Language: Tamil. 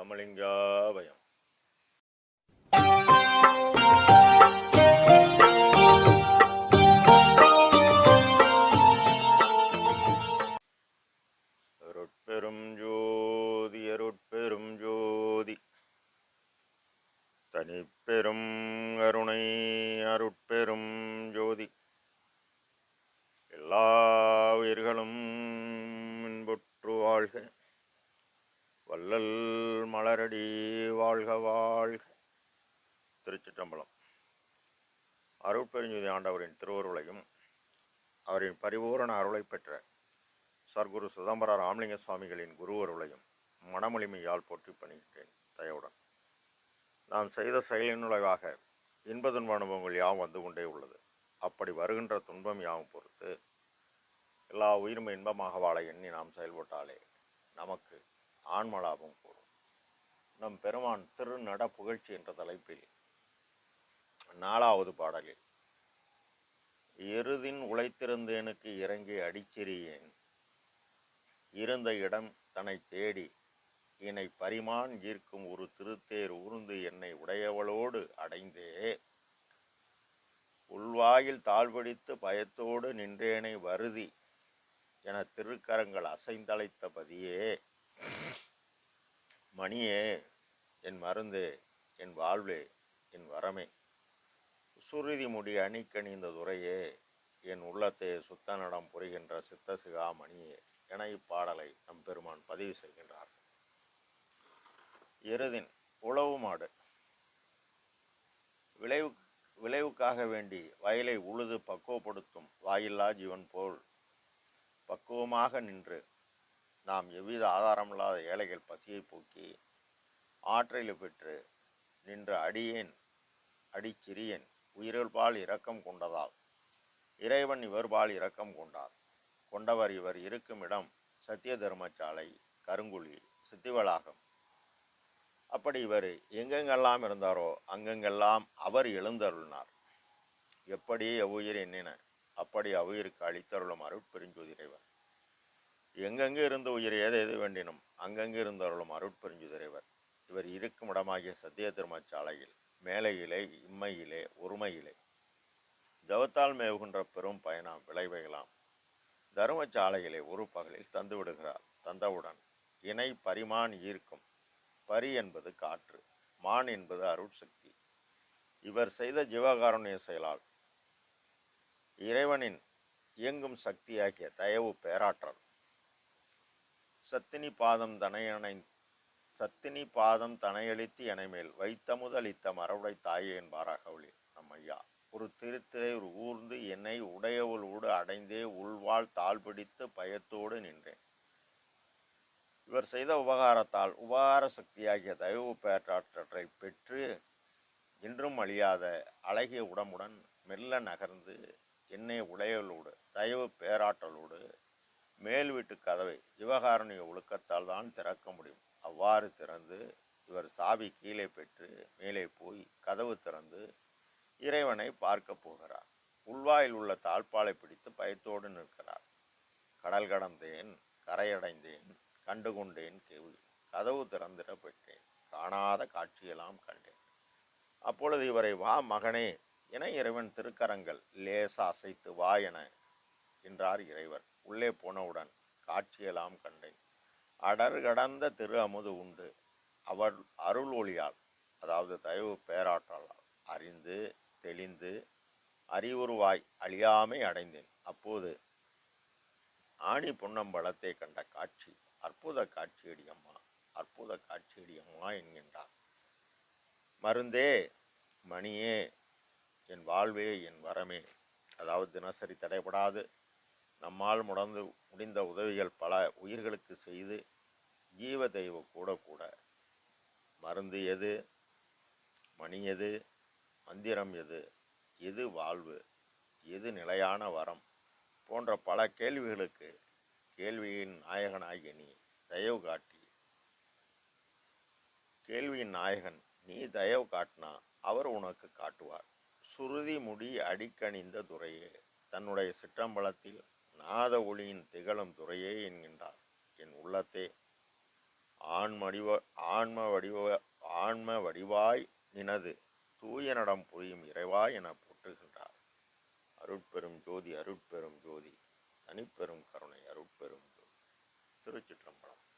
ராமலிங்காபயம் அருட்பெரும் ஜோதி அருட்பெரும் ஜோதி தனிப்பெரும் அருணை அருட்பெரும் ஜோதி எல்லா உயிர்களும் இன்புற்று வாழ்க. வள்ளல் மலரடி வாழ்க வாழ்க. திருச்சிற்றம்பலம். அருட்பெருஞ்சுதி ஆண்டவரின் திருவருளையும் அவரின் பரிபூரண அருளை பெற்ற சர்க்குரு சிதம்பர ராமலிங்க சுவாமிகளின் குருவருளையும் மனமொழிமையால் போற்றி பணிகின்றேன் தயவுடன். நாம் செய்த செயலின் நுழைவாக இன்ப துன்ப அனுபவங்கள் யாவும் வந்து கொண்டே உள்ளது. அப்படி வருகின்ற துன்பம் யாவும் பொறுத்து எல்லா உயிரும் இன்பமாக வாழ எண்ணி நாம் செயல்பட்டாலே ஆன்மலாபம் கூடும். நம் பெருமான் திருநட புகழ்ச்சி என்ற தலைப்பில் நாலாவது பாடலில் எருதின் உழைத்திருந்தேனுக்கு இறங்கி அடிச்சிறியேன். இருந்த இடம் தன்னை தேடி என்னை பரிமான் ஈர்க்கும் ஒரு திருத்தேர் ஊர்ந்து என்னை உடையவளோடு அடைந்தே. உள்வாயில் தாழ்வடித்து பயத்தோடு நின்றேனை வருதி என திருக்கரங்கள் அசைந்தழைத்த பதியே மணியே என் மருந்தே என் வாழ்வே என் வரமே. சுருதி முடி அணிக்கணிந்த துறையே என் உள்ளத்தை சுத்தநடம் புரிகின்ற சித்தசிகா மணியே என இப்பாடலை நம் பெருமான் பதிவு செய்கின்றார். எருதின் உழவு மாடு. விளைவு விளைவுக்காக வேண்டி வயலை உழுது பக்குவப்படுத்தும் வாயில்லா ஜீவன் போல் பக்குவமாக நின்று நாம் எவ்வித ஆதாரமில்லாத ஏழைகள் பசியை போக்கி ஆற்றலை பெற்று நின்ற அடியேன் அடிச்சிறியேன் உயிரிழ்பால் இரக்கம் கொண்டதால். இறைவன் இவர்பால் இரக்கம் கொண்டார். கொண்டவர் இவர் இருக்கும் இடம் சத்திய தர்மசாலை கருங்குழி சித்திவளாகம். அப்படி இவர் எங்கெங்கெல்லாம் இருந்தாரோ அங்கெங்கெல்லாம் அவர் எழுந்தருளினார். எப்படி அவ்வுயிர் எண்ணின? அப்படி அவ்வுயிருக்கு அளித்தருளும் அருட்பெருஞ்சோதிரைவர் எங்கெங்கே இருந்த உயிர் ஏது எது வேண்டினும் அங்கங்கே அங்கங்கு இருந்தருளும் அருட்பெருஞ்சுதிரைவர் இவர் இருக்கும் இடமாகிய சத்திய திருமச்சாலையில் மேலையிலே இம்மையிலே ஒருமையிலே. தவத்தால் மேவுகின்ற பெரும் பயணம் விளைவைகளாம். தருமச்சாலையிலே ஒரு பகலில் தந்து விடுகிறார் தந்தவுடன் இணை பரிமான் ஈர்க்கும். பரி என்பது காற்று மான் என்பது அருட்சக்தி இவர் செய்த ஜீவகாருண்ய செயலால் இறைவனின் இயங்கும் சக்தியாகிய தயவு பேராற்றல். சத்தினி பாதம் தனையணை சத்தினி பாதம் தனையளித்து எனைமேல் வைத்தமுதளித்த மரவுடை தாயே என்பாராக ஒளி நம் ஐயா ஒரு திருத்திரை ஒரு ஊர்ந்து என்னை உடையவளோடு அடைந்தே உள்வாள் தாழ் பிடித்து பயத்தோடு நின்றேன். இவர் செய்த உபகாரத்தால் உபகார சக்தியாகிய தயவு பேற்றாற்றலை பெற்று இன்றும் அழியாத அழகிய உடம்புடன் மெல்ல நகர்ந்து என்னை உடையவளோடு தயவு பேராற்றலோடு மேல் வீட்டு கதவை சிவகாரணிய ஒழுக்கத்தால் தான் திறக்க முடியும். அவ்வாறு திறந்து இவர் சாவி கீழே பெற்று மேலே போய் கதவு திறந்து இறைவனை பார்க்க போகிறார். உள்வாயில் உள்ள தாழ்பாலை பிடித்து பயத்தோடு நிற்கிறார். கடல் கடந்தேன் கரையடைந்தேன் கண்டு கொண்டேன் கேள்வி. கதவு திறந்திட பெற்றேன் காணாத காட்சியெல்லாம் கண்டேன். அப்பொழுது இவரை வா மகனே என இறைவன் திருக்கரங்கள் லேசா அசைத்து வா என என்றார் இறைவர். உள்ளே போனவுடன் காட்சியெல்லாம் கண்டேன். அடர் கடந்த திரு அமுது உண்டு. அவர் அருள் ஒளியால் அதாவது தயவு பேராற்றலால் அறிந்து தெளிந்து அறிவுருவாய் அழியாமை அடைந்தேன். அப்போது ஆணி பொன்னம்பலத்தை கண்ட காட்சி அற்புத காட்சியடி அம்மா அற்புத காட்சியடி அம்மா என்கின்றார் மருந்தே மணியே என் வாழ்வே என் வரமே. அதாவது தினசரி தடைபடாது. நம்மால் முடந்து முடிந்த உதவிகள் பல உயிர்களுக்கு செய்து ஜீவ தெய்வம் கூட கூட. மருந்து எது? மணி எது? மந்திரம் எது? எது வாழ்வு? எது நிலையான வரம்? போன்ற பல கேள்விகளுக்கு கேள்வியின் நாயகனாகிய நீ தயவு காட்டி. கேள்வியின் நாயகன் நீ தயவு காட்டினா அவர் உனக்கு காட்டுவார். சுருதி முடி அடிக்கணிந்த துறையே தன்னுடைய சிற்றம்பலத்தில் நாத ஒளியின் திகழும் துறையே என்கின்றார். என் உள்ளத்தே ஆன்ம வடிவ ஆன்ம வடிவ ஆன்ம வடிவாய் நினது. தூய நடம் புரியும் இறைவா என போற்றுகின்றார். அருட்பெரும் ஜோதி அருட்பெரும் ஜோதி. தனிப்பெரும் கருணை அருட்பெரும் ஜோதி. திருச்சிற்றம்பலம்.